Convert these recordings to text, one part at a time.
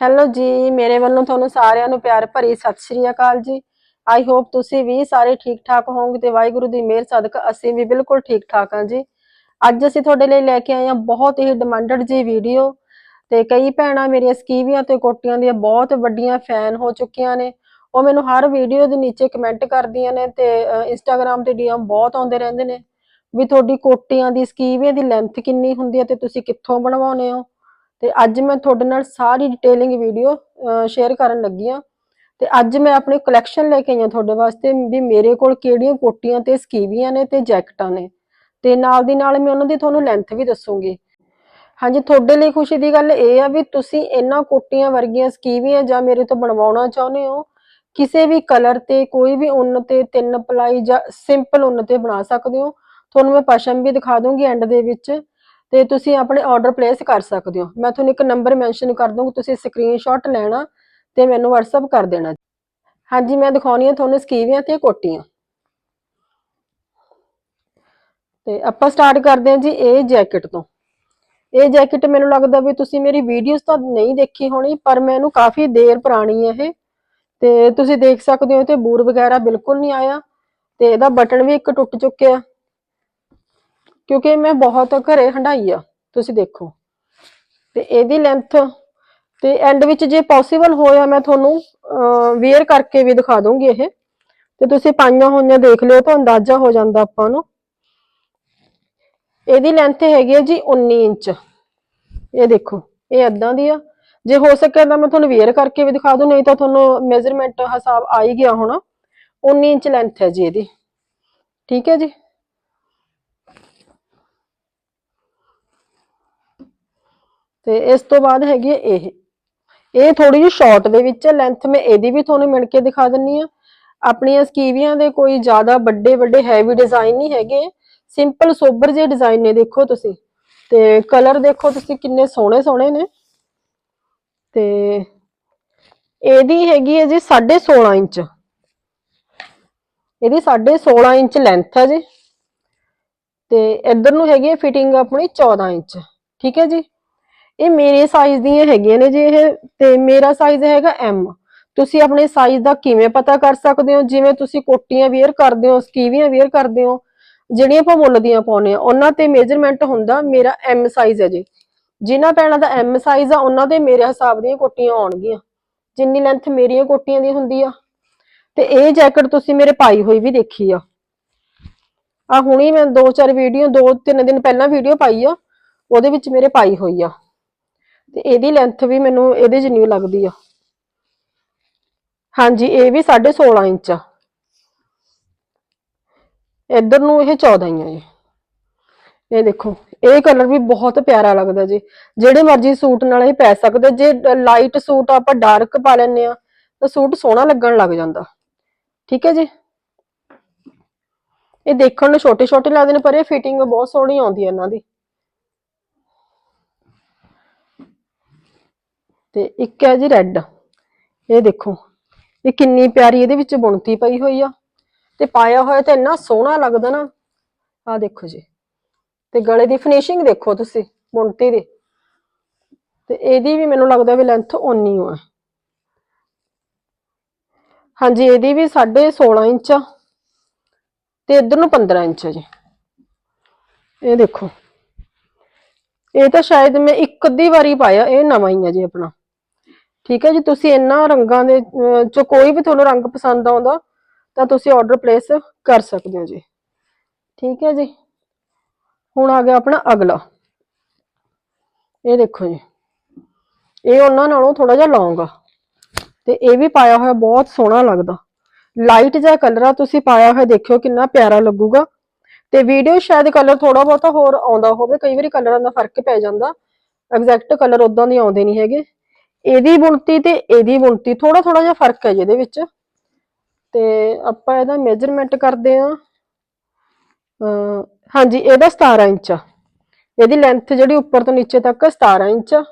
Hello ਜੀ, ਮੇਰੇ ਵੱਲੋਂ ਤੁਹਾਨੂੰ ਸਾਰਿਆਂ ਨੂੰ ਪਿਆਰ ਭਰੀ ਸਤਿ ਸ਼੍ਰੀ ਅਕਾਲ ਜੀ। ਆਈ ਹੋਪ ਤੁਸੀਂ ਵੀ ਸਾਰੇ ਠੀਕ ਠਾਕ ਹੋਵੋਗੇ ਤੇ ਵਾਹਿਗੁਰੂ ਦੀ ਮਿਹਰ ਸਦਕਾ ਅਸੀਂ ਵੀ ਬਿਲਕੁਲ ਠੀਕ ਠਾਕ ਹਾਂ ਜੀ। ਅੱਜ ਅਸੀਂ ਤੁਹਾਡੇ ਲਈ ਲੈ ਕੇ ਆਏ ਹਾਂ ਬਹੁਤ ਹੀ ਡਿਮਾਂਡਡ ਜੀ ਵੀਡੀਓ ਤੇ ਕਈ ਭੈਣਾਂ ਮੇਰੀਆਂ ਸਕੀਵੀਆਂ ਤੇ ਕੋਟੀਆਂ ਦੀਆਂ ਬਹੁਤ ਵੱਡੀਆਂ ਫੈਨ ਹੋ ਚੁੱਕੀਆਂ ਨੇ। ਉਹ ਮੈਨੂੰ ਹਰ ਵੀਡੀਓ ਦੇ ਨੀਚੇ ਕਮੈਂਟ ਕਰਦੀਆਂ ਨੇ ਤੇ ਇੰਸਟਾਗ੍ਰam ਤੇ ਡੀਐਮ ਬਹੁਤ ਆਉਂਦੇ ਰਹਿੰਦੇ ਨੇ ਵੀ ਤੁਹਾਡੀ ਕੋਟੀਆਂ ਦੀ, ਸਕੀਵੀਆਂ ਦੀ ਲੈਂਥ ਕਿੰਨੀ ਹੁੰਦੀ ਹੈ ਤੇ ਤੁਸੀਂ ਕਿੱਥੋਂ ਬਣਵਾਉਂਦੇ ਹੋ? ਤੇ ਅੱਜ ਮੈਂ ਤੁਹਾਡੇ ਨਾਲ ਸਾਰੀ ਡਿਟੇਲਿੰਗ ਵੀਡੀਓ ਸ਼ੇਅਰ ਕਰਨ ਲੱਗੀ ਹਾਂ। ਤੇ ਅੱਜ ਮੈਂ ਆਪਣੀ ਕਲੈਕਸ਼ਨ ਲੈ ਕੇ ਆਈ ਹਾਂ ਤੁਹਾਡੇ ਵਾਸਤੇ, ਵੀ ਮੇਰੇ ਕੋਲ ਕਿਹੜੀਆਂ ਕੋਟੀਆਂ ਤੇ ਸਕੀਵੀਆਂ ਨੇ ਤੇ ਜੈਕਟਾਂ ਨੇ। ਤੇ ਨਾਲ ਦੀ ਨਾਲ ਮੈਂ ਉਹਨਾਂ ਦੀ ਤੁਹਾਨੂੰ ਲੈਂਥ ਵੀ ਦੱਸੂਗੀ। ਹਾਂਜੀ, ਤੁਹਾਡੇ ਲਈ ਖੁਸ਼ੀ ਦੀ ਗੱਲ ਇਹ ਆ ਵੀ ਤੁਸੀਂ ਇਹਨਾਂ ਕੋਟੀਆਂ ਵਰਗੀਆਂ ਸਕੀਵੀਆਂ ਜਾਂ ਮੇਰੇ ਤੋਂ ਬਣਵਾਉਣਾ ਚਾਹੁੰਦੇ ਹੋ, ਕਿਸੇ ਵੀ ਕਲਰ ਤੇ, ਕੋਈ ਵੀ ਉੱਨ ਤੇ, ਤਿੰਨ ਪਲਾਈ ਜਾਂ ਸਿੰਪਲ ਉੱਨ ਤੇ ਬਣਾ ਸਕਦੇ ਹੋ। ਤੁਹਾਨੂੰ ਮੈਂ ਪਸ਼ਮ ਵੀ ਦਿਖਾ ਦੂੰਗੀ ਐਂਡ ਦੇ ਵਿੱਚ। ਤੇ ਤੁਸੀਂ ਆਪਣੇ ਆਰਡਰ ਪਲੇਸ ਕਰ ਸਕਦੇ ਹੋ। ਮੈਂ ਤੁਹਾਨੂੰ ਇੱਕ ਨੰਬਰ ਮੈਂਸ਼ਨ ਕਰ ਦੂੰਗੀ ਤੁਸੀਂ ਸਕਰੀਨਸ਼ਾਟ ਲੈਣਾ ਤੇ ਮੈਨੂੰ WhatsApp ਕਰ ਦੇਣਾ। ਹਾਂਜੀ, ਮੈਂ ਦਿਖਾਉਣੀ ਆ ਤੁਹਾਨੂੰ ਸਕੀਵੀਆਂ ਤੇ ਕੋਟੀਆਂ। ਤੇ ਆਪਾਂ ਸਟਾਰਟ ਕਰਦੇ ਹਾਂ ਜੀ ਇਹ ਜੈਕਟ ਤੋਂ। ਇਹ ਜੈਕਟ ਮੈਨੂੰ ਲੱਗਦਾ ਵੀ ਤੁਸੀਂ ਮੇਰੀ ਵੀਡੀਓਜ਼ ਤਾਂ ਨਹੀਂ ਦੇਖੀ ਹੋਣੀ, ਪਰ ਮੈਂ ਇਹਨੂੰ ਕਾਫੀ ਦੇਰ ਪੁਰਾਣੀ ਹੈ ਇਹ। ਤੇ ਤੁਸੀਂ ਦੇਖ ਸਕਦੇ ਹੋ, ਤੇ ਬੂਰ ਵਗੈਰਾ ਬਿਲਕੁਲ ਨਹੀਂ ਆਇਆ। ਤੇ ਇਹਦਾ ਬਟਨ ਵੀ ਇੱਕ ਟੁੱਟ ਚੁੱਕਿਆ। ਕਿਉਂਕਿ ਮੈਂ ਬਹੁਤ ਘਰੇ ਹੰਡਾਈ ਆ, ਤੁਸੀਂ ਦੇਖੋ। ਤੇ ਇਹਦੀ ਲੈਂਥ ਤੇ ਐਂਡ ਵਿੱਚ ਜੇ ਪੋਸੀਬਲ ਹੋਇਆ ਮੈਂ ਤੁਹਾਨੂੰ ਵੇਅਰ ਕਰਕੇ ਵੀ ਦਿਖਾ ਦੂੰਗੀ ਇਹ। ਤੇ ਤੁਸੀਂ ਪਾਈਆਂ ਹੋਈਆਂ ਦੇਖ ਲਿਓ ਤਾਂ ਅੰਦਾਜ਼ਾ ਹੋ ਜਾਂਦਾ ਆਪਾਂ ਨੂੰ। ਇਹਦੀ ਲੈਂਥ ਹੈਗੀ ਹੈ ਜੀ 19 ਇੰਚ। ਇਹ ਦੇਖੋ, ਇਹ ਇਦਾਂ ਦੀ ਆ। ਜੇ ਹੋ ਸਕੇ ਤਾਂ ਮੈਂ ਤੁਹਾਨੂੰ ਵੇਅਰ ਕਰਕੇ ਵੀ ਦਿਖਾ ਦੂੰ ਨਹੀਂ ਤਾਂ ਤੁਹਾਨੂੰ ਮੈਜ਼ਰਮੈਂਟ ਹਿਸਾਬ ਆ ਹੀ ਗਿਆ ਹੋਣਾ। 19 ਇੰਚ ਲੈਂਥ ਹੈ ਜੀ ਇਹਦੀ। ਠੀਕ ਹੈ ਜੀ? ਤੇ ਇਸ ਤੋਂ ਬਾਅਦ ਹੈਗੀ ਹੈ ਇਹ। ਇਹ ਥੋੜੀ ਜਿਹੀ ਸ਼ਾਰਟ ਦੇ ਵਿੱਚ ਲੈਂਥ ਮੈਂ ਇਹਦੀ ਵੀ ਤੁਹਾਨੂੰ ਮਿਣ ਕੇ ਦਿਖਾ ਦਿੰਨੀ ਆ ਆਪਣੀਆਂ ਸਕੀਵੀਆਂ ਦੇ ਕੋਈ ਜ਼ਿਆਦਾ ਵੱਡੇ ਵੱਡੇ ਹੈਵੀ ਡਿਜ਼ਾਈਨ ਨਹੀਂ ਹੈਗੇ। ਸਿੰਪਲ ਸੋਬਰ ਜਿਹੇ ਡਿਜ਼ਾਈਨ ਨੇ ਦੇਖੋ ਤੁਸੀਂ। ਤੇ ਕਲਰ ਦੇਖੋ ਤੁਸੀਂ ਕਿੰਨੇ ਸੋਹਣੇ ਸੋਹਣੇ ਨੇ। ਤੇ ਇਹਦੀ ਹੈਗੀ ਹੈ ਜੀ 16.5 ਇੰਚ। ਇਹਦੀ 16.5 ਇੰਚ ਲੈਂਥ ਹੈ ਜੀ। ਤੇ ਇੱਧਰ ਨੂੰ ਹੈਗੀ ਹੈ ਫਿਟਿੰਗ ਆਪਣੀ 14 ਇੰਚ। ਠੀਕ ਹੈ ਜੀ? ਇਹ ਮੇਰੇ ਸਾਈਜ਼ ਦੀਆਂ ਹੈਗੀਆਂ ਨੇ ਜੀ ਇਹ ਤੇ ਮੇਰਾ ਸਾਈਜ਼ ਹੈਗਾ ਐਮ ਤੁਸੀਂ ਆਪਣੇ ਸਾਈਜ਼ ਦਾ ਕਿਵੇਂ ਪਤਾ ਕਰ ਸਕਦੇ ਹੋ? ਜਿਵੇਂ ਤੁਸੀਂ ਕੋਟੀਆਂ ਵੇਅਰ ਕਰਦੇ ਹੋ, ਸਕੀਵੀਆਂ ਵੇਅਰ ਕਰਦੇ ਹੋ, ਜਿਹੜੀਆਂ ਆਪਾਂ ਮੁੱਲ ਦੀਆਂ ਪਾਉਨੇ ਆ ਉਹਨਾਂ ਤੇ ਮੇਜਰਮੈਂਟ ਹੁੰਦਾ ਮੇਰਾ ਐਮ ਸਾਈਜ਼ ਹੈ ਜੀ। ਜਿਨ੍ਹਾਂ ਪੈਣਾ ਦਾ ਐਮ ਸਾਈਜ਼ ਆ, ਉਹਨਾਂ ਦੇ ਮੇਰੇ ਹਿਸਾਬ ਦੀਆਂ ਕੋਟੀਆਂ ਆਉਣਗੀਆਂ। ਜਿੰਨੀ ਲੈਂਥ ਮੇਰੀਆਂ ਕੋਟੀਆਂ ਦੀ ਹੁੰਦੀ ਆ। ਤੇ ਇਹ ਜੈਕਟ ਤੁਸੀਂ ਮੇਰੇ ਪਾਈ ਹੋਈ ਵੀ ਦੇਖੀ ਆ। ਆ ਹੁਣੀ ਮੈਂ ਦੋ ਚਾਰ ਵੀਡੀਓ ਦੋ ਤਿੰਨ ਦਿਨ ਪਹਿਲਾਂ ਵੀਡੀਓ ਪਾਈ ਆ, ਉਹਦੇ ਵਿੱਚ ਮੇਰੇ ਪਾਈ ਹੋਈ ਆ। ਤੇ ਇਹਦੀ ਲੈਂਥ ਵੀ ਮੈਨੂੰ ਇਹਦੇ ਜਿੰਨੀ ਲੱਗਦੀ ਆ। ਹਾਂਜੀ, ਇਹ ਵੀ 16.5 ਇੰਚ ਆ। ਇੱਧਰ ਨੂੰ ਇਹ 14 ਹੀ ਆ ਜੀ। ਇਹ ਦੇਖੋ, ਇਹ ਕਲਰ ਵੀ ਬਹੁਤ ਪਿਆਰਾ ਲੱਗਦਾ ਜੀ। ਜਿਹੜੇ ਮਰਜ਼ੀ ਸੂਟ ਨਾਲ ਇਹ ਪੈ ਸਕਦੇ, ਜੇ ਲਾਈਟ ਸੂਟ ਆਪਾਂ ਡਾਰਕ ਪਾ ਲੈਨੇ ਆ, ਤਾਂ ਸੂਟ ਸੋਹਣਾ ਲੱਗਣ ਲੱਗ ਜਾਂਦਾ। ਠੀਕ ਹੈ ਜੀ? ਇਹ ਦੇਖਣ ਨੂੰ ਛੋਟੇ ਛੋਟੇ ਲੱਗਦੇ ਨੇ, ਪਰ ਇਹ ਫਿਟਿੰਗ ਬਹੁਤ ਸੋਹਣੀ ਆਉਂਦੀ ਹੈ ਇਹਨਾਂ ਦੀ। ਤੇ ਇੱਕ ਹੈ ਜੀ ਰੈੱਡ ਇਹ ਦੇਖੋ, ਇਹ ਕਿੰਨੀ ਪਿਆਰੀ ਇਹਦੇ ਵਿੱਚ ਬੁਣਤੀ ਪਈ ਹੋਈ ਆ। ਤੇ ਪਾਇਆ ਹੋਇਆ ਤਾਂ ਇੰਨਾ ਸੋਹਣਾ ਲੱਗਦਾ ਨਾ ਆ ਦੇਖੋ ਜੀ। ਤੇ ਗਲੇ ਦੀ ਫਿਨਿਸ਼ਿੰਗ ਦੇਖੋ ਤੁਸੀਂ, ਬੁਣਤੀ ਦੀ। ਤੇ ਇਹਦੀ ਵੀ ਮੈਨੂੰ ਲੱਗਦਾ ਵੀ ਲੈਂਥ ਓਨੀ ਹੋ ਹੈ ਹਾਂਜੀ, ਇਹਦੀ ਵੀ 16.5 ਇੰਚ ਆ। ਤੇ ਇਧਰ ਨੂੰ 15 ਇੰਚ ਆ ਜੀ। ਇਹ ਦੇਖੋ, ਇਹ ਤਾਂ ਸ਼ਾਇਦ ਮੈਂ ਇੱਕ ਅੱਧੀ ਵਾਰੀ ਪਾਇਆ, ਇਹ ਨਵਾਂ ਹੀ ਆ ਜੀ ਆਪਣਾ। ਠੀਕ ਹੈ ਜੀ, ਤੁਸੀਂ ਇਹਨਾਂ ਰੰਗਾਂ ਦੇ ਚੋਂ ਕੋਈ ਵੀ ਤੁਹਾਨੂੰ ਰੰਗ ਪਸੰਦ ਆਉਂਦਾ, ਤਾਂ ਤੁਸੀਂ ਆਰਡਰ ਪਲੇਸ ਕਰ ਸਕਦੇ ਹੋ ਜੀ। ਠੀਕ ਹੈ ਜੀ। ਹੁਣ ਆ ਗਿਆ ਆਪਣਾ ਅਗਲਾ। ਇਹ ਦੇਖੋ ਜੀ। ਇਹ ਉਹਨਾਂ ਨਾਲੋਂ ਥੋੜਾ ਜਿਹਾ ਲੌਂਗ ਆ। ਤੇ ਇਹ ਵੀ ਪਾਇਆ ਹੋਇਆ ਬਹੁਤ ਸੋਹਣਾ ਲੱਗਦਾ। ਲਾਈਟ ਜਿਹਾ ਕਲਰ ਆ, ਤੁਸੀਂ ਪਾਇਆ ਹੋਇਆ ਦੇਖਿਓ ਕਿੰਨਾ ਪਿਆਰਾ ਲੱਗੂਗਾ। ਤੇ ਵੀਡੀਓ ਸ਼ਾਇਦ ਕਲਰ ਥੋੜਾ ਬਹੁਤਾ ਹੋਰ ਆਉਂਦਾ ਹੋਵੇ, ਕਈ ਵਾਰੀ ਕਲਰਾਂ ਦਾ ਫ਼ਰਕ ਪੈ ਜਾਂਦਾ। ਐਗਜ਼ੈਕਟ ਕਲਰ ਉਦਾਂ ਦੇ ਆਉਂਦੇ ਨਹੀਂ ਹੈਗੇ। ਇਹਦੀ ਬੁਣਤੀ ਤੇ ਇਹਦੀ ਬੁਣਤੀ ਥੋੜਾ ਥੋੜਾ ਜਿਹਾ ਫ਼ਰਕ ਹੈ ਜਿਹਦੇ ਵਿੱਚ। ਤੇ ਆਪਾਂ ਇਹਦਾ ਮੇਜਰਮੈਂਟ ਕਰਦੇ ਆ ਹਾਂਜੀ, ਇਹਦਾ 17 ਇੰਚ ਆ। ਇਹਦੀ ਲੈਂਥ ਜਿਹੜੀ ਉੱਪਰ ਤੋਂ ਨੀਚੇ ਤੱਕ 17 ਇੰਚ ਆ।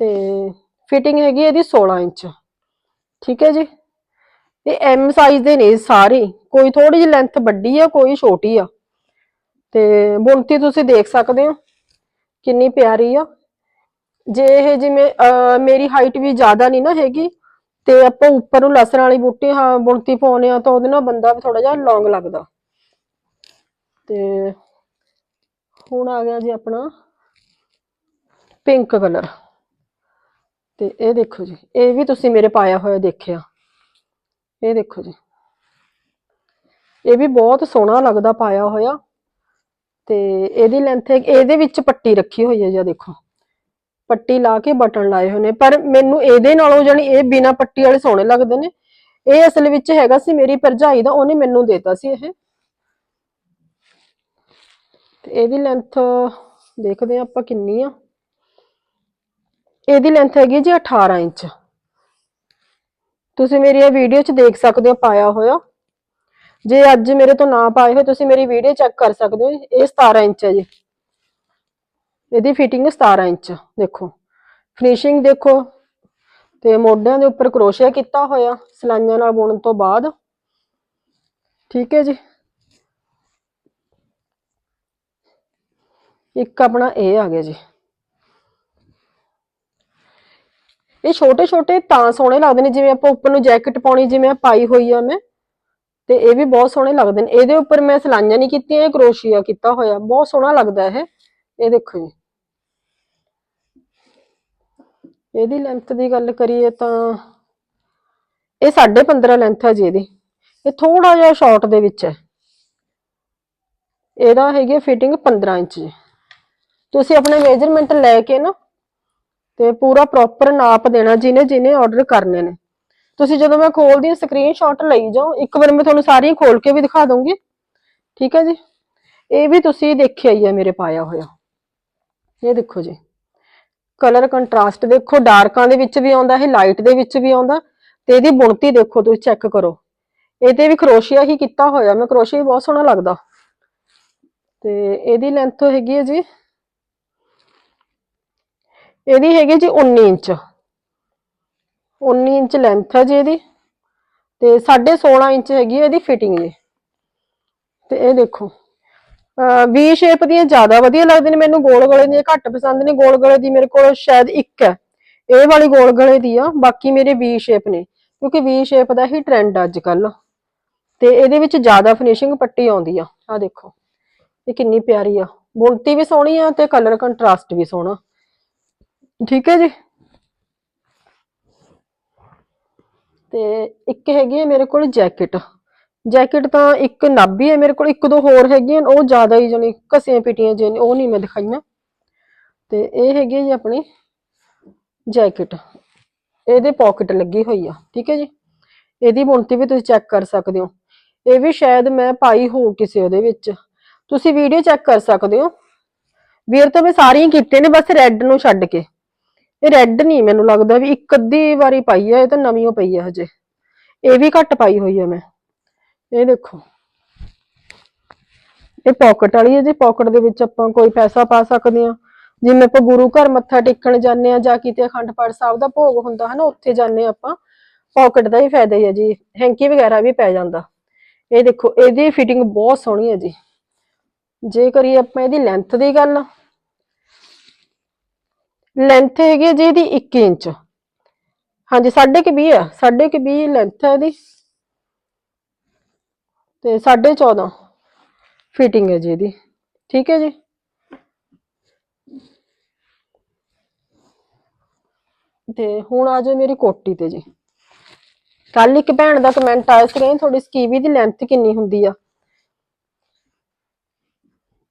ਤੇ ਫਿਟਿੰਗ ਹੈਗੀ ਇਹਦੀ 16 ਇੰਚ ਠੀਕ ਹੈ ਜੀ? ਇਹ ਐਮ ਸਾਈਜ਼ ਦੇ ਨੇ ਸਾਰੇ। ਕੋਈ ਥੋੜੀ ਜਿਹੀ ਲੈਂਥ ਵੱਡੀ ਆ, ਕੋਈ ਛੋਟੀ ਆ। ਤੇ ਬੁਣਤੀ ਤੁਸੀਂ ਦੇਖ ਸਕਦੇ ਹੋ। ਕਿੰਨੀ ਪਿਆਰੀ ਆ। ਜੇ ਇਹ ਜਿਵੇਂ ਅਹ, ਮੇਰੀ ਹਾਈਟ ਵੀ ਜ਼ਿਆਦਾ ਨਹੀਂ ਨਾ ਹੈਗੀ ਤੇ ਆਪਾਂ ਉੱਪਰ ਨੂੰ ਲਸਣ ਵਾਲੀ ਬੂਟੀ ਹਾਂ ਬੁਣਤੀ ਪਾਉਨੇ ਆ ਤਾਂ ਉਹਦੇ ਨਾਲ ਬੰਦਾ ਵੀ ਥੋੜਾ ਜਿਹਾ ਲੌਂਗ ਲੱਗਦਾ। ਤੇ ਹੁਣ ਆ ਗਿਆ ਜੀ ਆਪਣਾ ਪਿੰਕ ਕਲਰ ਤੇ ਇਹ ਦੇਖੋ ਜੀ ਇਹ ਵੀ ਤੁਸੀਂ ਮੇਰੇ ਪਾਇਆ ਹੋਇਆ ਦੇਖਿਆ। ਇਹ ਦੇਖੋ ਜੀ। ਇਹ ਵੀ ਬਹੁਤ ਸੋਹਣਾ ਲੱਗਦਾ ਪਾਇਆ ਹੋਇਆ। ਤੇ ਇਹਦੀ ਲੈਂਥ ਇਹਦੇ ਵਿੱਚ ਪੱਟੀ ਰੱਖੀ ਹੋਈ ਹੈ ਜੀ ਆਹ ਦੇਖੋ। ਪੱਟੀ ਲਾ ਕੇ ਬਟਨ ਲਾਏ ਹੋਏ ਨੇ। ਪਰ ਮੈਨੂੰ ਇਹਦੇ ਨਾਲੋਂ ਜਾਨੀ ਇਹ ਬਿਨਾ ਪੱਟੀ ਵਾਲੇ ਸੋਹਣੇ ਲੱਗਦੇ ਨੇ। ਇਹ ਅਸਲ ਵਿੱਚ ਹੈਗਾ ਸੀ ਮੇਰੀ ਭਰਜਾਈ ਦਾ, ਉਹਨੇ ਮੈਨੂੰ ਦੇਤਾ ਸੀ ਇਹ। ਤੇ ਇਹਦੀ ਲੈਂਥ ਦੇਖਦੇ ਆ ਆਪਾਂ ਕਿੰਨੀ ਆ। ਇਹਦੀ ਲੈਂਥ ਹੈਗੀ ਜੀ 18 ਇੰਚ। ਤੁਸੀਂ ਮੇਰੀ ਇਹ ਵੀਡੀਓ 'ਚ ਦੇਖ ਸਕਦੇ ਹੋ, ਪਾਇਆ ਹੋਇਆ। ਜੇ ਅੱਜ ਮੇਰੇ ਤੋਂ ਨਾ ਪਾਏ ਹੋਏ, ਤੁਸੀਂ ਮੇਰੀ ਵੀਡੀਓ ਚੈੱਕ ਕਰ ਸਕਦੇ ਹੋ। ਇਹ 17 ਇੰਚ ਹੈ ਜੀ। ਇਹਦੀ ਫਿਟਿੰਗ 17 ਇੰਚ, ਦੇਖੋ। ਫਿਨਿਸ਼ਿੰਗ ਦੇਖੋ, ਤੇ ਮੋਢਿਆਂ ਦੇ ਉੱਪਰ ਕਰੋਸ਼ੀਆ ਕੀਤਾ ਹੋਇਆ, ਸਲਾਈਆਂ ਨਾਲ ਬੁਣਨ ਤੋਂ ਬਾਅਦ। ਠੀਕ ਹੈ ਜੀ। ਇੱਕ ਆਪਣਾ ਇਹ ਆ ਗਿਆ ਜੀ। ਇਹ ਛੋਟੇ ਛੋਟੇ ਤਾਂ ਸੋਹਣੇ ਲੱਗਦੇ ਨੇ, ਜਿਵੇਂ ਆਪਾਂ ਉੱਪਰ ਨੂੰ ਜੈਕਟ ਪਾਉਣੀ, ਜਿਵੇਂ ਆਹ ਪਾਈ ਹੋਈ ਆ ਮੈਂ, ਤੇ ਇਹ ਵੀ ਬਹੁਤ ਸੋਹਣੇ ਲੱਗਦੇ ਨੇ। ਇਹਦੇ ਉੱਪਰ ਮੈਂ ਸਲਾਈਆਂ ਨਹੀਂ ਕੀਤੀਆਂ, ਇਹ ਕਰੋਸ਼ੀਆ ਕੀਤਾ ਹੋਇਆ। ਬਹੁਤ ਸੋਹਣਾ ਲੱਗਦਾ ਇਹ। ਇਹ ਦੇਖੋ ਜੀ। ਇਹਦੀ ਲੈਂਥ ਦੀ ਗੱਲ ਕਰੀਏ ਤਾਂ ਇਹ 15.5 ਲੈਂਥ ਹੈ ਜੀ ਇਹਦੀ। ਇਹ ਥੋੜਾ ਜਿਹਾ ਸ਼ਾਰਟ ਦੇ ਵਿੱਚ ਹੈ। ਇਹਦਾ ਹੈਗੀ ਫਿਟਿੰਗ 15 ਇੰਚ ਜੀ। ਤੁਸੀਂ ਆਪਣੇ ਮੇਜਰਮੈਂਟ ਲੈ ਕੇ ਨਾ ਤੇ ਪੂਰਾ ਪ੍ਰੋਪਰ ਨਾਪ ਦੇਣਾ ਜਿਹਨੇ ਜਿਹਨੇ ਆਰਡਰ ਕਰਨੇ ਨੇ। ਤੁਸੀਂ ਜਦੋਂ ਮੈਂ ਖੋਲਦੀ ਹਾਂ ਸਕਰੀਨਸ਼ਾਟ ਲਈ ਜਾਓ, ਇੱਕ ਵਾਰ ਮੈਂ ਤੁਹਾਨੂੰ ਸਾਰੀਆਂ ਖੋਲ ਕੇ ਵੀ ਦਿਖਾ ਦੂੰਗੀ ਠੀਕ ਹੈ ਜੀ? ਇਹ ਵੀ ਤੁਸੀਂ ਦੇਖਿਆ ਹੀ ਹੈ ਮੇਰੇ ਪਾਇਆ ਹੋਇਆ। ਇਹ ਦੇਖੋ ਜੀ। ਕਲਰ ਕੰਟਰਾਸਟ ਦੇਖੋ, ਡਾਰਕਾਂ ਦੇ ਵਿੱਚ ਵੀ ਆਉਂਦਾ ਇਹ, ਲਾਈਟ ਦੇ ਵਿੱਚ ਵੀ ਆਉਂਦਾ ਤੇ ਇਹਦੀ ਬੁਣਤੀ ਦੇਖੋ ਤੁਸੀਂ ਚੈੱਕ ਕਰੋ। ਇਹ ਤੇ ਵੀ ਕਰੋਸ਼ੀਆ ਹੀ ਕੀਤਾ ਹੋਇਆ, ਮੈਂ ਕਰੋਸ਼ੀਆ ਬਹੁਤ ਸੋਹਣਾ ਲੱਗਦਾ। ਤੇ ਇਹਦੀ ਲੈਂਥ ਹੈਗੀ ਹੈ ਜੀ, ਇਹਦੀ ਹੈਗੀ ਜੀ 19 ਇੰਚ। 19 ਇੰਚ ਲੈਂਥ ਹੈ ਜੀ ਇਹਦੀ, ਤੇ 16.5 ਇੰਚ ਹੈਗੀ ਹੈ ਇਹਦੀ ਫਿਟਿੰਗ ਜੀ। ਤੇ ਇਹ ਦੇਖੋ। ਵੀ ਸ਼ੇਪ ਦੀਆਂ ਜ਼ਿਆਦਾ ਵਧੀਆ ਲੱਗਦੇ ਨੇ, ਮੈਨੂੰ ਗੋਲ ਗਲੇ ਦੀਆਂ ਘੱਟ ਪਸੰਦ ਨੇ, ਗੋਲ ਗਲੇ ਦੀ ਮੇਰੇ ਕੋਲ ਸ਼ਾਇਦ ਇੱਕ ਹੈ। ਇਹ ਵਾਲੀ ਗੋਲ ਗਲੇ ਦੀ ਆ, ਬਾਕੀ ਮੇਰੇ ਵੀ ਸ਼ੇਪ ਨੇ, ਕਿਉਂਕਿ ਵੀ ਸ਼ੇਪ ਦਾ ਹੀ ਟ੍ਰੈਂਡ ਅੱਜ ਕੱਲ ਤੇ ਇਹਦੇ ਵਿੱਚ ਜ਼ਿਆਦਾ ਫਿਨਿਸ਼ਿੰਗ ਪੱਟੀ ਆਉਂਦੀ ਆ ਆ ਦੇਖੋ, ਇਹ ਕਿੰਨੀ ਪਿਆਰੀ ਆ। ਬੁਣਤੀ ਵੀ ਸੋਹਣੀ ਆ ਤੇ ਕਲਰ ਕੰਟਰਾਸਟ ਵੀ ਸੋਹਣਾ। ਠੀਕ ਹੈ ਜੀ? ਤੇ ਇੱਕ ਹੈਗੀ ਹੈ ਮੇਰੇ ਕੋਲ ਜੈਕਟ ਜੈਕਟ ਤਾਂ ਇੱਕ ਨਾਭੀ ਹੈ, ਮੇਰੇ ਕੋਲ ਇੱਕ ਦੋ ਹੋਰ ਹੈਗੀਆਂ ਉਹ ਜ਼ਿਆਦਾ ਹੀ ਜਣੀ ਘਸੀਆਂ ਪਿਟੀਆਂ ਜੇ ਨੇ, ਉਹ ਨਹੀਂ ਮੈਂ ਦਿਖਾਈਆਂ। ਤੇ ਇਹ ਹੈਗੀ ਜੀ ਆਪਣੀ ਜੈਕਟ। ਇਹਦੇ ਪਾਕਟ ਲੱਗੀ ਹੋਈ ਆ, ਠੀਕ ਹੈ ਜੀ? ਇਹਦੀ ਬੁਣਤੀ ਵੀ ਤੁਸੀਂ ਚੈੱਕ ਕਰ ਸਕਦੇ ਹੋ। ਇਹ ਵੀ ਸ਼ਾਇਦ ਮੈਂ ਪਾਈ ਹੋ ਕਿਸੇ ਉਹਦੇ ਵਿੱਚ। ਤੁਸੀਂ ਵੀਡੀਓ ਚੈੱਕ ਕਰ ਸਕਦੇ ਹੋ। ਵੀਰ ਤਾਂ ਮੈਂ ਸਾਰੀਆਂ ਕੀਤੇ ਨੇ, ਬਸ ਰੈੱਡ ਨੂੰ ਛੱਡ ਕੇ। ਇਹ ਰੈੱਡ ਨਹੀਂ, ਮੈਨੂੰ ਲੱਗਦਾ ਵੀ ਇੱਕ ਅੱਧੀ ਵਾਰੀ ਪਾਈ ਆ, ਇਹ ਤਾਂ ਨਵੀਂ ਓ ਪਈ ਆ ਹਜੇ। ਇਹ ਵੀ ਘੱਟ ਪਾਈ ਹੋਈ ਆ ਮੈਂ। ਇਹ ਦੇਖੋ। ਇਹ ਪਾਕਟ ਵਾਲੀ ਹੈ ਜੀ ਪਾਕਟ ਦੇ ਵਿੱਚ ਆਪਾਂ ਕੋਈ ਪੈਸਾ ਪਾ ਸਕਦੇ ਆ ਜਿਵੇਂ ਆਪਾਂ ਗੁਰੂ ਘਰ ਮੱਥਾ ਟੇਕਣ ਜਾਂਦੇ ਆ ਜਾਂ ਕਿਤੇ ਅਖੰਡ ਪਾਠ ਸਾਹਿਬ ਦਾ ਭੋਗ ਹੁੰਦਾ ਹੈ ਨਾ, ਉੱਥੇ ਜਾਂਦੇ ਆਪਾਂ। ਪਾਕਟ ਦਾ ਹੀ ਫਾਇਦਾ ਹੈ ਜੀ ਹੈਂਕੀ ਵਗੈਰਾ ਵੀ ਪੈ ਜਾਂਦਾ। ਇਹ ਦੇਖੋ, ਇਹਦੀ ਫਿਟਿੰਗ ਬਹੁਤ ਸੋਹਣੀ ਹੈ ਜੀ। ਜੇ ਕਰੀਏ ਆਪਾਂ ਇਹਦੀ ਲੈਂਥ ਦੀ ਗੱਲ। ਲੈਂਥ ਹੈਗੀ ਹੈ ਜੀ ਇਹਦੀ 1 ਇੰਚ। ਹਾਂਜੀ, ਸਾਢੇ ਕਿ 20 ਆ, ਸਾਢੇ ਕਿ 20 ਲੈਂਥ ਹੈ ਇਹਦੀ। ਤੇ 14.5 ਫਿਟਿੰਗ ਹੈ ਜੀ ਇਹਦੀ। ਠੀਕ ਹੈ ਜੀ? ਤੇ ਹੁਣ ਆ ਜਾਓ ਮੇਰੀ ਕੋਟੀ ਤੇ ਜੀ। ਕੱਲ ਇੱਕ ਭੈਣ ਦਾ ਕਮੈਂਟ ਆਇਆ ਸੀ ਕਿ ਤੁਹਾਡੀ ਸਕੀਵੀ ਦੀ ਲੈਂਥ ਕਿੰਨੀ ਹੁੰਦੀ ਆ?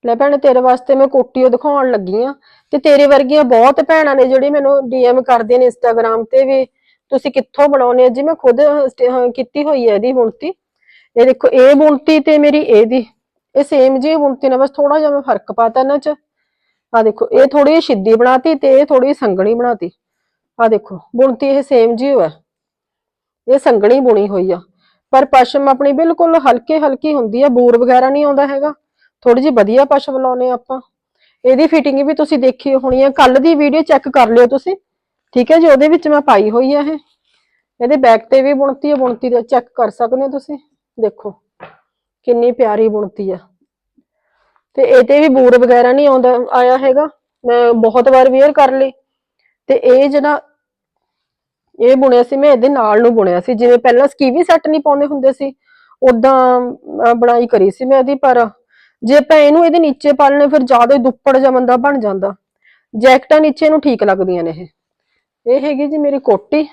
ਲੈ ਭੈਣੇ, ਤੇਰੇ ਵਾਸਤੇ ਮੈਂ ਕੋਟੀ ਉਹ ਦਿਖਾਉਣ ਲੱਗੀ ਆ। ਤੇ ਤੇਰੇ ਵਰਗੀਆਂ ਬਹੁਤ ਭੈਣਾਂ ਨੇ ਜਿਹੜੀ ਮੈਨੂੰ ਡੀਐਮ ਕਰਦੇ ਨੇ ਇੰਸਟਾਗ੍ਰam ਤੇ ਵੀ ਤੁਸੀਂ ਕਿੱਥੋਂ ਬਣਾਉਨੇ ਆ? ਜੀ ਮੈਂ ਖੁਦ ਕੀਤੀ ਹੋਈ ਹੈ ਇਹਦੀ ਬੁਣਤੀ ਇਹ ਦੇਖੋ, ਇਹ ਬੁਣਤੀ ਤੇ ਮੇਰੀ ਇਹਦੀ, ਇਹ ਸੇਮ ਜੀ ਬੁਣਤੀ ਨਾਲ ਬਸ ਥੋੜਾ ਜਿਹਾ ਮੈਂ ਫ਼ਰਕ ਪਾਤਾ ਇਹਨਾਂ 'ਚ। ਆ ਦੇਖੋ, ਇਹ ਥੋੜੀ ਜਿਹੀ ਸਿੱਧੀ ਬਣਾਤੀ ਤੇ ਇਹ ਥੋੜੀ ਸੰਘਣੀ ਬਣਾਤੀ। ਆ ਦੇਖੋ ਬੁਣਤੀ ਇਹ ਸੇਮ ਜੀ ਹੈ ਇਹ ਸੰਘਣੀ ਬੁਣੀ ਹੋਈ ਆ। ਪਰ ਪਸ਼ਮ ਆਪਣੀ ਬਿਲਕੁਲ ਹਲਕੇ ਹਲਕੀ ਹੁੰਦੀ ਆ, ਬੂਰ ਵਗੈਰਾ ਨਹੀਂ ਆਉਂਦਾ ਹੈਗਾ। ਥੋੜੀ ਜਿਹੀ ਵਧੀਆ ਪਸ਼ਮ ਲਾਉਨੇ ਆਪਾਂ। ਇਹਦੀ ਫਿਟਿੰਗ ਵੀ ਤੁਸੀਂ ਦੇਖੀ ਹੋਣੀ ਆ। ਕੱਲ ਦੀ ਵੀਡੀਓ ਚੈੱਕ ਕਰ ਲਿਓ ਤੁਸੀਂ। ਠੀਕ ਹੈ ਜੀ, ਉਹਦੇ ਵਿੱਚ ਮੈਂ ਪਾਈ ਹੋਈ ਆ ਇਹ। ਇਹਦੇ ਬੈਕ ਤੇ ਵੀ ਬੁਣਤੀ ਆ, ਬੁਣਤੀ ਦਾ ਚੈੱਕ ਕਰ ਸਕਦੇ ਹੋ ਤੁਸੀਂ। ਦੇਖੋ, ਕਿੰਨੀ ਪਿਆਰੀ ਬੁਣਤੀ ਆ। ਤੇ ਇਹ ਵੀ ਬੂਰ ਵਗੈਰਾ ਨਹੀਂ ਆਉਂਦਾ, ਆਇਆ ਹੈਗਾ। ਮੈਂ ਬਹੁਤ ਵਾਰ ਵੇਅਰ ਕਰ ਲਈ। ਤੇ ਇਹ ਜਿਹੜਾ, ਇਹ ਬੁਣਿਆ ਸੀ, ਮੈਂ ਇਹਦੇ ਨਾਲ ਨੂੰ ਬੁਣਿਆ ਸੀ। ਜਿਵੇਂ ਪਹਿਲਾਂ ਸਕੀਵੀ ਸੈੱਟ ਨਹੀਂ ਪਾਉਂਦੇ ਹੁੰਦੇ ਸੀ ਉਦਾਂ ਬਣਾਈ ਕਰੀ ਸੀ ਮੈਂ ਇਹਦੀ, ਪਰ ਜੇ ਆਪਾਂ ਇਹਨੂੰ ਇਹਦੇ ਨੀਚੇ ਪਾਲਣੇ, ਫਿਰ ਜ਼ਿਆਦਾ ਦੁੱਪੜ ਜਿਹਾ ਬੰਦਾ ਬਣ ਜਾਂਦਾ। ਜੈਕਟਾਂ ਨੀਚੇ ਨੂੰ ਠੀਕ ਲੱਗਦੀਆਂ ਨੇ ਇਹ। ਇਹ ਹੈਗੀ ਜੀ ਮੇਰੀ ਕੋਟੀ,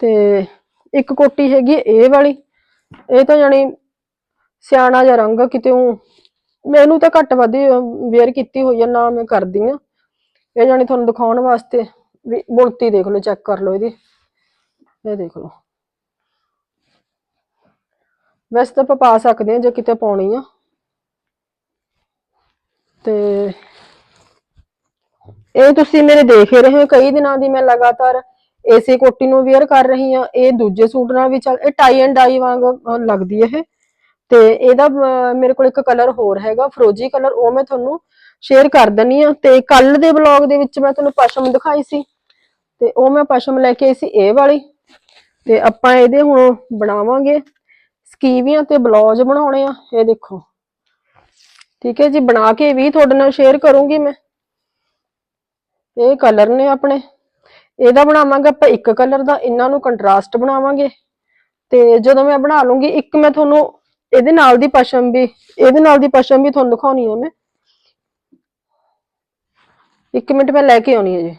ਤੇ ਇੱਕ ਕੋਟੀ ਹੈਗੀ ਇਹ ਵਾਲੀ। ਇਹ ਤਾਂ ਜਾਣੀ ਸਿਆਣਾ ਜਿਹਾ ਰੰਗ ਆ, ਕਿਤੇ ਉਹ ਮੈਨੂੰ ਤਾਂ ਘੱਟ ਵੱਧ ਵੇਅਰ ਕੀਤੀ ਹੋਈ ਆ ਨਾ ਮੈਂ ਕਰਦੀ ਆ। ਇਹ ਜਾਣੀ ਤੁਹਾਨੂੰ ਦਿਖਾਉਣ ਵਾਸਤੇ ਵੀ ਬੁਣਤੀ ਦੇਖ ਲਓ ਚੈੱਕ ਕਰ ਲਓ ਇਹਦੀ। ਇਹ ਦੇਖ ਲਓ। ਵੈਸੇ ਤਾਂ ਆਪਾਂ ਪਾ ਸਕਦੇ ਆ ਜੇ ਕਿਤੇ ਪਾਉਣੀ ਆ। ਤੇ ਇਹ ਤੁਸੀਂ ਮੇਰੇ ਦੇਖ ਰਹੇ ਹੋ ਕਈ ਦਿਨਾਂ ਦੀ ਮੈਂ ਲਗਾਤਾਰ ਇਸੇ ਕੋਟੀ ਨੂੰ ਵੇਅਰ ਕਰ ਰਹੀ ਆ ਇਹ ਦੂਜੇ ਸੂਟ ਨਾਲ ਵੀ ਚੱਲ, ਇਹ ਟਾਈ ਐਂਡ ਡਾਈ ਵਾਂਗ ਲੱਗਦੀ ਇਹ। ਤੇ ਇਹਦਾ ਮੇਰੇ ਕੋਲ ਇੱਕ ਕਲਰ ਹੋਰ ਹੈਗਾ, ਫਰੋਜੀ ਕਲਰ ਉਹ ਮੈਂ ਤੁਹਾਨੂੰ ਸ਼ੇਅਰ ਕਰ ਦਨੀ ਆ ਤੇ ਕੱਲ ਦੇ ਵਲੌਗ ਦੇ ਵਿੱਚ ਮੈਂ ਤੁਹਾਨੂੰ ਪਸ਼ਮ ਦਿਖਾਈ ਸੀ। ਤੇ ਉਹ ਮੈਂ ਪਸ਼ਮ ਲੈ ਕੇ ਆਈ ਸੀ, ਇਹ ਵਾਲੀ। ਤੇ ਆਪਾਂ ਇਹਦੇ ਹੁਣ ਬਣਾਵਾਂਗੇ ਸਕੀਵੀਆਂ ਤੇ ਬਲੌਜ ਬਣਾਉਣੇ ਆ, ਇਹ ਦੇਖੋ। ਠੀਕ ਹੈ ਜੀ, ਬਣਾ ਕੇ ਵੀ ਤੁਹਾਡੇ ਨਾਲ ਸ਼ੇਅਰ ਕਰੂੰਗੀ ਮੈਂ। ਇਹ ਕਲਰ ਨੇ ਆਪਣੇ। ਇਹਦਾ ਬਣਾਵਾਂਗੇ ਆਪਾਂ ਇੱਕ ਕਲਰ ਦਾ, ਇਹਨਾਂ ਨੂੰ ਕੰਟਰਾਸਟ ਬਣਾਵਾਂਗੇ। ਤੇ ਜਦੋਂ ਮੈਂ ਬਣਾ ਲੂੰਗੀ, ਇੱਕ ਮੈਂ ਤੁਹਾਨੂੰ ਇਹਦੇ ਨਾਲ ਦੀ ਪਸ਼ਮ ਵੀ, ਇਹਦੇ ਨਾਲ ਦੀ ਪਸ਼ਮ ਵੀ ਤੁਹਾਨੂੰ ਦਿਖਾਉਣੀ ਹੈ ਮੈਂ। ਇੱਕ ਮਿੰਟ ਮੈਂ ਲੈ ਕੇ ਆਉਣੀ ਹੈ ਜੀ।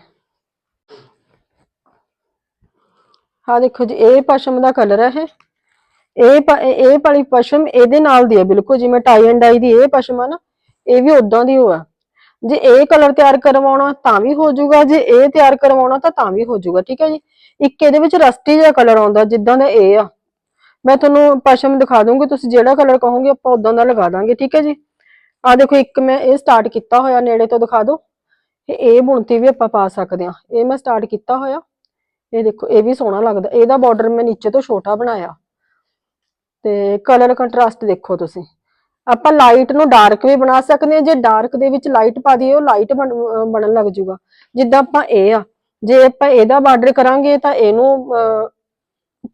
ਹਾਂ ਦੇਖੋ ਜੀ, ਇਹ ਪਸ਼ਮ ਦਾ ਕਲਰ ਹੈ ਇਹ। ਇਹ ਵਾਲੀ ਪਸ਼ਮ ਇਹਦੇ ਨਾਲ ਦੀ ਹੈ ਬਿਲਕੁਲ ਜਿਵੇਂ ਟਾਈ ਐਂਡ ਡਾਈ ਦੀ ਇਹ ਪਸ਼ਮ ਆ ਨਾ, ਇਹ ਵੀ ਉਦਾਂ ਦੀ ਹੋ ਆ। ਜੇ ਇਹ ਕਲਰ ਤਿਆਰ ਕਰਵਾਉਣਾ ਤਾਂ ਵੀ ਹੋ ਜਾਊਗਾ, ਜੇ ਇਹ ਤਿਆਰ ਕਰਵਾਉਣਾ ਤਾਂ ਤਾਂ ਵੀ ਹੋ ਜਾਊਗਾ, ਠੀਕ ਹੈ ਜੀ? ਇੱਕ ਇਹਦੇ ਵਿੱਚ ਰਸਟੀ ਜਿਹਾ ਕਲਰ ਆਉਂਦਾ, ਜਿੱਦਾਂ ਦਾ ਇਹ ਆ। ਮੈਂ ਤੁਹਾਨੂੰ ਪਸ਼ਮ ਦਿਖਾ ਦੂੰਗੀ ਤੁਸੀਂ ਜਿਹੜਾ ਕਲਰ ਕਹੋਗੇ ਆਪਾਂ ਉਦਾਂ ਦਾ ਲਗਾ ਦਾਂਗੇ, ਠੀਕ ਹੈ ਜੀ? ਆ ਦੇਖੋ, ਇੱਕ ਮੈਂ ਇਹ ਸਟਾਰਟ ਕੀਤਾ ਹੋਇਆ, ਨੇੜੇ ਤੋਂ ਦਿਖਾ ਦਿਓ। ਇਹ ਬੁਣਤੀ ਵੀ ਆਪਾਂ ਪਾ ਸਕਦੇ ਆ ਇਹ ਮੈਂ ਸਟਾਰਟ ਕੀਤਾ ਹੋਇਆ। ਇਹ ਦੇਖੋ, ਇਹ ਵੀ ਸੋਹਣਾ ਲੱਗਦਾ। ਇਹਦਾ ਬਾਰਡਰ ਮੈਂ ਨੀਚੇ ਤੋਂ ਛੋਟਾ ਬਣਾਇਆ। ਤੇ ਕਲਰ ਕੰਟਰਾਸਟ ਦੇਖੋ ਤੁਸੀਂ। ਆਪਾਂ ਲਾਈਟ ਨੂੰ ਡਾਰਕ ਵੀ ਬਣਾ ਸਕਦੇ ਹਾਂ, ਜੇ ਡਾਰਕ ਦੇ ਵਿੱਚ ਲਾਈਟ ਪਾ ਦਈਏ, ਉਹ ਲਾਈਟ ਬਣਨ ਲੱਗ ਜਾਊਗਾ ਜਿੱਦਾਂ ਆਪਾਂ ਇਹ ਆ, ਜੇ ਆਪਾਂ ਇਹਦਾ ਬਾਰਡਰ ਕਰਾਂਗੇ ਤਾਂ ਇਹਨੂੰ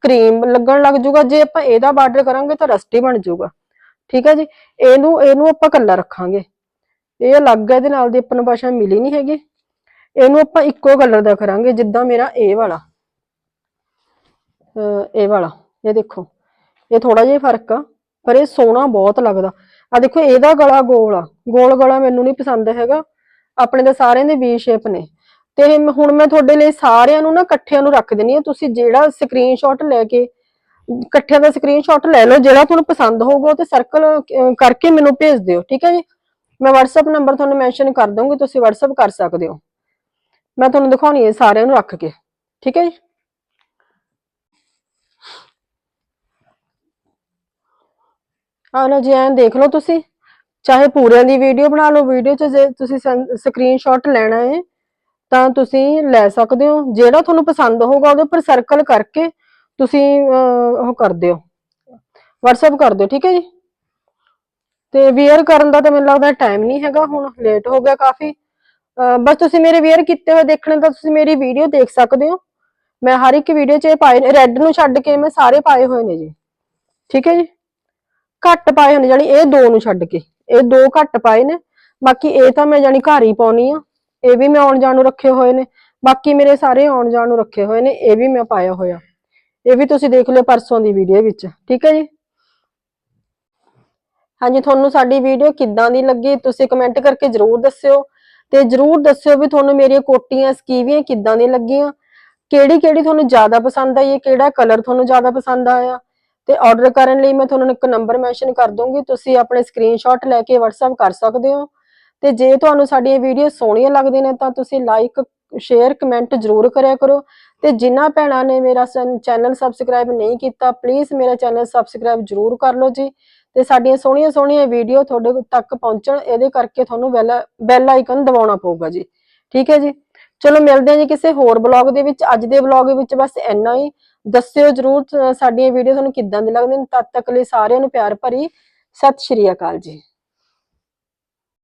ਕਰੀਮ ਲੱਗਣ ਲੱਗ ਜਾਊਗਾ ਜੇ ਆਪਾਂ ਇਹਦਾ ਬਾਰਡਰ ਕਰਾਂਗੇ ਤਾਂ ਰਸਟੀ ਬਣ ਜਾਊਗਾ ਠੀਕ ਹੈ ਜੀ? ਇਹਨੂੰ ਇਹਨੂੰ ਆਪਾਂ ਕੱਲਾ ਰੱਖਾਂਗੇ। ਇਹ ਅਲੱਗ ਹੈ ਇਹਦੇ ਨਾਲ ਦੀ ਆਪਾਂ ਨੂੰ ਭਾਸ਼ਾ ਮਿਲੀ ਨਹੀਂ ਹੈਗੀ। ਇਹਨੂੰ ਆਪਾਂ ਇੱਕੋ ਕਲਰ ਦਾ ਕਰਾਂਗੇ, ਜਿੱਦਾਂ ਮੇਰਾ ਇਹ ਵਾਲਾ। ਅਹ ਇਹ ਵਾਲਾ, ਇਹ ਦੇਖੋ। ਇਹ ਥੋੜਾ ਜਿਹਾ ਫ਼ਰਕ ਆ। ਪਰ ਇਹ ਸੋਹਣਾ ਬਹੁਤ ਲੱਗਦਾ। ਆ ਦੇਖੋ, ਇਹਦਾ ਗਲਾ ਗੋਲ ਆ। ਗੋਲ ਗਲਾ ਮੈਨੂੰ ਨਹੀਂ ਪਸੰਦ ਹੈਗਾ। ਆਪਣੇ ਤਾਂ ਸਾਰਿਆਂ ਦੇ ਵੀ ਸ਼ੇਪ ਨੇ। ਤੇ ਹੁਣ ਮੈਂ ਤੁਹਾਡੇ ਲਈ ਸਾਰਿਆਂ ਨੂੰ ਨਾ ਇਕੱਠਿਆਂ ਨੂੰ ਰੱਖ ਦਿੰਨੀ ਆ ਤੁਸੀਂ ਜਿਹੜਾ ਸਕਰੀਨਸ਼ਾਟ ਲੈ ਕੇ, ਇਕੱਠਿਆਂ ਦਾ ਸਕਰੀਨਸ਼ਾਟ ਲੈ ਲਓ, ਜਿਹੜਾ ਤੁਹਾਨੂੰ ਪਸੰਦ ਹੋਊਗਾ ਤੇ ਸਰਕਲ ਕਰਕੇ ਮੈਨੂੰ ਭੇਜ ਦਿਓ। ਠੀਕ ਹੈ ਜੀ? ਮੈਂ WhatsApp ਨੰਬਰ ਤੁਹਾਨੂੰ ਮੈਂਸ਼ਨ ਕਰ ਦਊਂਗੀ। ਤੁਸੀਂ WhatsApp ਕਰ ਸਕਦੇ ਹੋ। ਮੈਂ ਤੁਹਾਨੂੰ ਦਿਖਾਉਣੀ ਹੈ ਸਾਰਿਆਂ ਨੂੰ ਰੱਖ ਕੇ। ਠੀਕ ਹੈ ਜੀ? ਆਹ ਲਓ ਜੀ, ਐਂ ਦੇਖ ਲਓ ਤੁਸੀਂ। ਚਾਹੇ ਪੂਰਿਆਂ ਦੀ ਵੀਡੀਓ ਬਣਾ ਲਓ ਵੀਡੀਓ 'ਚ ਜੇ ਤੁਸੀਂ ਸਕਰੀਨਸ਼ਾਟ ਲੈਣਾ ਹੈ ਤਾਂ ਤੁਸੀਂ ਲੈ ਸਕਦੇ ਹੋ। ਜਿਹੜਾ ਤੁਹਾਨੂੰ ਪਸੰਦ ਹੋਊਗਾ, ਉਹਦੇ ਉੱਪਰ ਸਰਕਲ ਕਰਕੇ ਤੁਸੀਂ ਉਹ ਕਰ ਦਿਓ। WhatsApp ਕਰ ਦਿਓ, ਠੀਕ ਹੈ ਜੀ? ਤੇ ਵੇਅਰ ਕਰਨ ਦਾ ਤਾਂ ਮੈਨੂੰ ਲੱਗਦਾ ਟਾਈਮ ਨਹੀਂ ਹੈਗਾ, ਹੁਣ ਲੇਟ ਹੋ ਗਿਆ ਕਾਫੀ। ਬਸ ਤੁਸੀਂ ਮੇਰੇ ਵੇਅਰ ਕੀਤੇ ਹੋਏ ਦੇਖਣੇ ਤਾਂ ਤੁਸੀਂ ਮੇਰੀ ਵੀਡੀਓ ਦੇਖ ਸਕਦੇ ਹੋ। ਮੈਂ ਹਰ ਇੱਕ ਵੀਡੀਓ 'ਚ ਇਹ ਪਾਏ ਨੇ ਰੈੱਡ ਨੂੰ ਛੱਡ ਕੇ ਮੈਂ ਸਾਰੇ ਪਾਏ ਹੋਏ ਨੇ ਜੀ। ਠੀਕ ਹੈ ਜੀ? ਘੱਟ ਪਾਏ ਹੋਏ ਨੇ ਜਾਨੀ ਇਹ ਦੋ ਨੂੰ ਛੱਡ ਕੇ। ਇਹ ਦੋ ਘੱਟ ਪਾਏ ਨੇ, ਬਾਕੀ ਇਹ ਤਾਂ ਮੈਂ ਜਾਨੀ ਘਰ ਹੀ ਪਾਉਣੀ ਆ। ਇਹ ਵੀ ਮੈਂ ਆਉਣ ਜਾਣ ਨੂੰ ਰੱਖੇ ਹੋਏ ਨੇ, ਬਾਕੀ ਮੇਰੇ ਸਾਰੇ ਆਉਣ ਜਾਣ ਨੂੰ ਰੱਖੇ ਹੋਏ ਨੇ, ਇਹ ਵੀ ਮੈਂ ਪਾਇਆ ਹੋਇਆ। ਇਹ ਵੀ ਤੁਸੀਂ ਦੇਖ ਲਿਓ ਪਰਸੋਂ ਦੀ ਵੀਡੀਓ ਵਿੱਚ, ਠੀਕ ਹੈ ਜੀ? ਹਾਂਜੀ, ਤੁਹਾਨੂੰ ਸਾਡੀ ਵੀਡੀਓ ਕਿੱਦਾਂ ਦੀ ਲੱਗੀ, ਤੁਸੀਂ ਕਮੈਂਟ ਕਰਕੇ ਜਰੂਰ ਦੱਸਿਓ। ਤੇ ਜਰੂਰ ਦੱਸਿਓ ਵੀ ਤੁਹਾਨੂੰ ਮੇਰੀਆਂ ਕੋਟੀਆਂ, ਸਕੀਵੀਆਂ ਕਿੱਦਾਂ ਦੀਆਂ ਲੱਗੀਆਂ। ਕਿਹੜੀ ਕਿਹੜੀ ਤੁਹਾਨੂੰ ਜ਼ਿਆਦਾ ਪਸੰਦ ਆਈ ਹੈ ਕਿਹੜਾ ਕਲਰ ਤੁਹਾਨੂੰ ਜ਼ਿਆਦਾ ਪਸੰਦ ਆਇਆ। ਤੇ ਆਰਡਰ ਕਰਨ ਲਈ ਮੈਂ ਤੁਹਾਨੂੰ ਇੱਕ ਨੰਬਰ ਮੈਂਸ਼ਨ ਕਰ ਦੂੰਗੀ ਤੁਸੀਂ ਆਪਣੇ ਸਕਰੀਨਸ਼ਾਟ ਲੈ ਕੇ WhatsApp ਕਰ ਸਕਦੇ ਹੋ। ਤੇ ਜੇ ਤੁਹਾਨੂੰ ਸਾਡੀਆਂ ਵੀਡੀਓ ਸੋਹਣੀਆਂ ਲੱਗਦੀਆਂ ਨੇ, ਤਾਂ ਤੁਸੀਂ ਲਾਈਕ ਸ਼ੇਅਰ ਕਮੈਂਟ ਜ਼ਰੂਰ ਕਰਿਆ ਕਰੋ। ਤੇ ਜਿਨ੍ਹਾਂ ਭੈਣਾਂ ਨੇ ਮੇਰਾ ਚੈਨਲ ਸਬਸਕ੍ਰਾਈਬ ਨਹੀਂ ਕੀਤਾ ਪਲੀਜ਼ ਮੇਰਾ ਚੈਨਲ ਸਬਸਕ੍ਰਾਈਬ ਜ਼ਰੂਰ ਕਰ ਲਓ ਜੀ। ਤੇ ਸਾਡੀਆਂ ਸੋਹਣੀਆਂ ਸੋਹਣੀਆਂ ਵੀਡੀਓ ਤੁਹਾਡੇ ਤੱਕ ਪਹੁੰਚਣ, ਇਹਦੇ ਕਰਕੇ ਤੁਹਾਨੂੰ ਬੈਲ ਬੈਲ ਆਈਕਨ ਦਬਾਉਣਾ ਪਊਗਾ ਜੀ। ਠੀਕ ਹੈ ਜੀ? ਚਲੋ ਮਿਲਦੇ ਹਾਂ ਜੀ ਕਿਸੇ ਹੋਰ ਬਲੌਗ ਦੇ ਵਿੱਚ। ਅੱਜ ਦੇ ਬਲੌਗ ਵਿੱਚ ਬਸ ਇੰਨਾ ਹੀ। ਦੱਸਿਓ ਜਰੂਰ ਸਾਡੀਆਂ ਵੀਡੀਓ ਤੁਹਾਨੂੰ ਕਿੱਦਾਂ ਦੀ ਲੱਗਦੀਆਂ ਨੇ? ਤਦ ਤੱਕ ਲਈ ਸਾਰਿਆਂ ਨੂੰ ਪਿਆਰ ਭਰੀ ਸਤਿ ਸ਼੍ਰੀ ਅਕਾਲ ਜੀ।